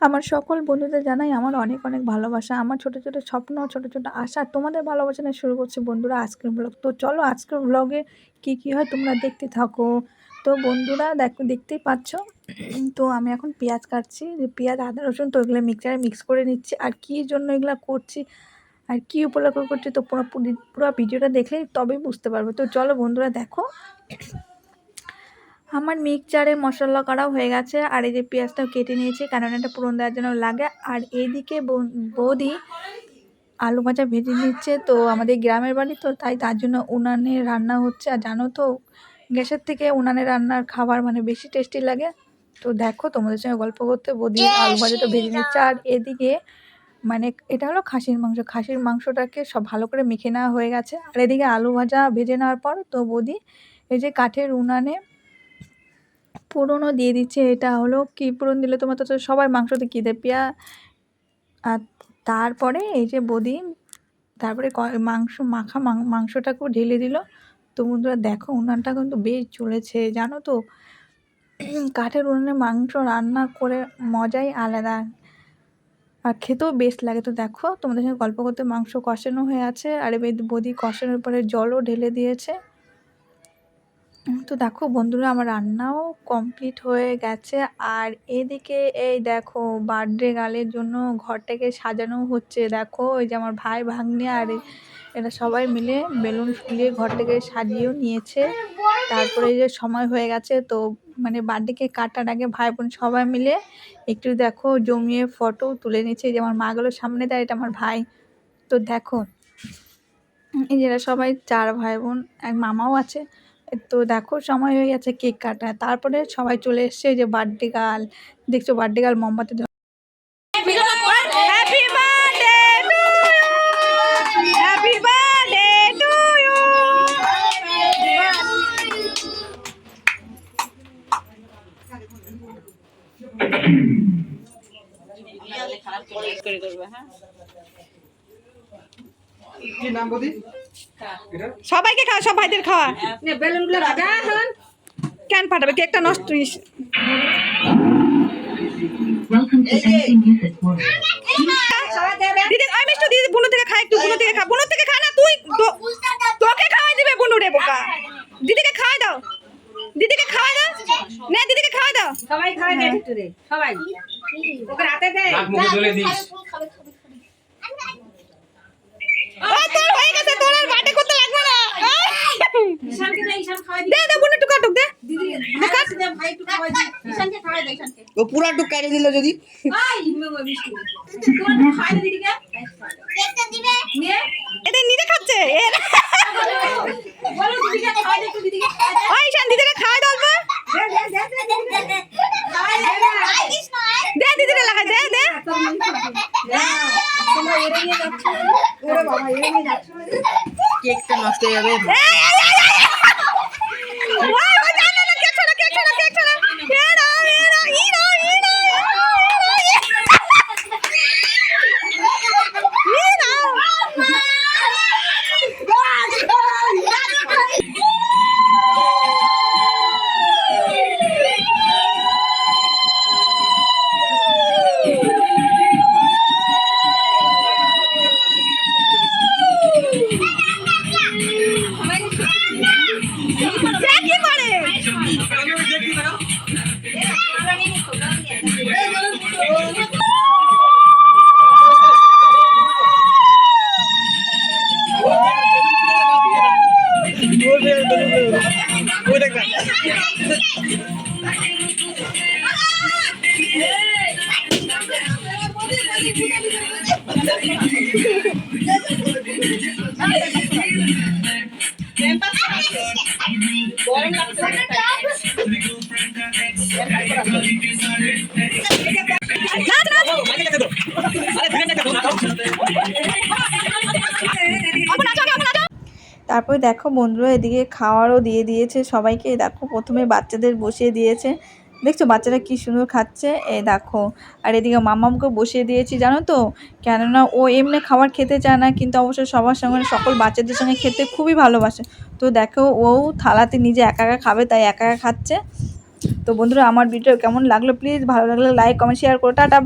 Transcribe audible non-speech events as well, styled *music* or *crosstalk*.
আমার সকল বন্ধুদের জানাই আমার অনেক অনেক ভালোবাসা। আমার ছোট ছোট স্বপ্ন, ছোট ছোট আশা তোমাদের ভালোবাসা নিয়ে শুরু করছি বন্ধুরা আজকের ব্লগ। তো চলো আজকের ব্লগে কি কি হয় তোমরা দেখতে থাকো। তো বন্ধুরা দেখো, দেখতেই পাচ্ছ? তো আমি এখন পেঁয়াজ কাটছি। যে পেঁয়াজ, আদা, রসুন তো এগুলো মিক্সারে মিক্স করে নিচ্ছি। আর কী জন্য এগুলো করছি? আর কী উপলক্ষ করছি? তো পুরো পুরো ভিডিওটা দেখলেই তবেই বুঝতে পারবে। তো চলো বন্ধুরা দেখো। আমার মিক্সচারে মশলা করাও হয়ে গেছে, আর এই যে পেঁয়াজটাও কেটে নিয়েছি, কারণ এটা পুরন দেওয়ার জন্য লাগে। আর এইদিকে বৌদি আলু ভাজা ভেজে নিচ্ছে, তো আমাদের গ্রামের বাড়ি তো, তাই তার জন্য উনানে রান্না হচ্ছে। আর জানো তো, গ্যাসের থেকে উনানে রান্নার খাবার মানে বেশি টেস্টি লাগে। তো দেখো, তোমাদের সঙ্গে গল্প করতে বৌদি আলু ভাজাটা ভেজে নিচ্ছে। আর এদিকে মানে এটা হলো খাসির মাংস। খাসির মাংসটাকে সব ভালো করে মেখে নেওয়া হয়ে গেছে। আর এদিকে আলু ভাজা ভেজে নেওয়ার পর তো বৌদি এই যে কাঠের উনানে পুরনো দিয়ে দিচ্ছে, এটা হলো কি পুরন দিলে তোমার তো সবাই মাংসতে কী দেয়? পেঁয়া আর তারপরে এই যে বদি, তারপরে মাংস, মাখা মাংসটাকেও ঢেলে দিল। তো বন্ধুরা দেখো, উনানটা কিন্তু বেশ চলেছে, জানো তো? কাঠের উনানে মাংস রান্না করে মজাই আলাদা। আর খেতেও বেশ লাগে। তো দেখো, তোমাদের সঙ্গে গল্প করতে মাংস কষানো হয়ে আছে, আর এবার বদি কষানোর পরে জলও ঢেলে দিয়েছে। তো দেখো বন্ধুরা, আমার রান্নাও কমপ্লিট হয়ে গেছে। আর এদিকে এই দেখো, বার্থডে গালের জন্য ঘরটাকে সাজানো হচ্ছে। দেখো, ওই যে আমার ভাই ভাগ্নে আর এরা সবাই মিলে বেলুন ফুলিয়ে ঘরটাকে সাজিয়েও নিয়েছে। তারপরে যে সময় হয়ে গেছে, তো মানে বার্থডেকে কাটার আগে ভাই বোন সবাই মিলে একটু দেখো জমিয়ে ফটো তুলে নিচ্ছে। যে আমার মাগুলোর সামনে দেয় এটা আমার ভাই। তো দেখো, এই যে সবাই, চার ভাই বোন, এক মামাও আছে। তো দেখো সময় হয়ে গেছে কেক কাটা তারপরে সবাই চলে এসছে যে বার্থডে গার্ল দেখছ বার্থডে গার্ল মোমবাতি *coughs* *coughs* হ্যাঁ? কি নাম বদি? সবাইকে খাওয়া সব ভাইদের খাওয়া। বেলুনগুলো রাজা হন কেন পাঠাবে? কেকটা নষ্ট দিদি আমি মিষ্টি দিদি বুনু থেকে খা একটু বুনু থেকে খা। বুনু থেকে খা না তুই তোকে খাওয়াই দিবে বুনু রে বোকা। দিদিকে খাওয়াই দাও। দিদিকে খাওয়াই দাও। না দিদিকে খাওয়াই দাও। সবাই খাওয়াই দে একটু দে সবাই। ওকে রাতে দে। মুখে দিস ও তোর হয়ে গেছে তোর আর বাটে করতে লাগবে না ঈশানকে দে ঈশান খাওয়াই দে দে বুনু একটু কাটুক দে দিদি দেখাস দে ভাই একটু খাওয়াই দে ঈশানকে খাওয়াই দে ঈশানকে ও পুরা টুক কেটে দিল যদি। দিদিকে। কেকটা এটা নিজে খাচ্ছে। দিদিকে দিদিকে। ওই শান দিদিরে খাওয়াই দাও দে দে দে দে দে দে। খাওয়াই দে দে। তারপরে দেখো বন্ধুরা এদিকে খাওয়ারও দিয়ে দিয়েছে সবাইকে। দেখো প্রথমে বাচ্চাদের বসিয়ে দিয়েছে। দেখছ, বাচ্চারা কি সুন্দর খাচ্ছে? এ দেখো, আর এদিকে মামামকে বসিয়ে দিয়েছি, জানো তো? কেননা ও এমনি খাবার খেতে চায় না, কিন্তু অবশ্যই সবার সঙ্গে, সকল বাচ্চাদের সঙ্গে খেতে খুবই ভালোবাসে। তো দেখো, ও থালাতে নিজে একা একা খাবে, তাই একা একা খাচ্ছে। তো বন্ধুরা, আমার ভিডিও কেমন লাগল? প্লিজ ভালো লাগলে লাইক কমেন্ট শেয়ার করো। টাটা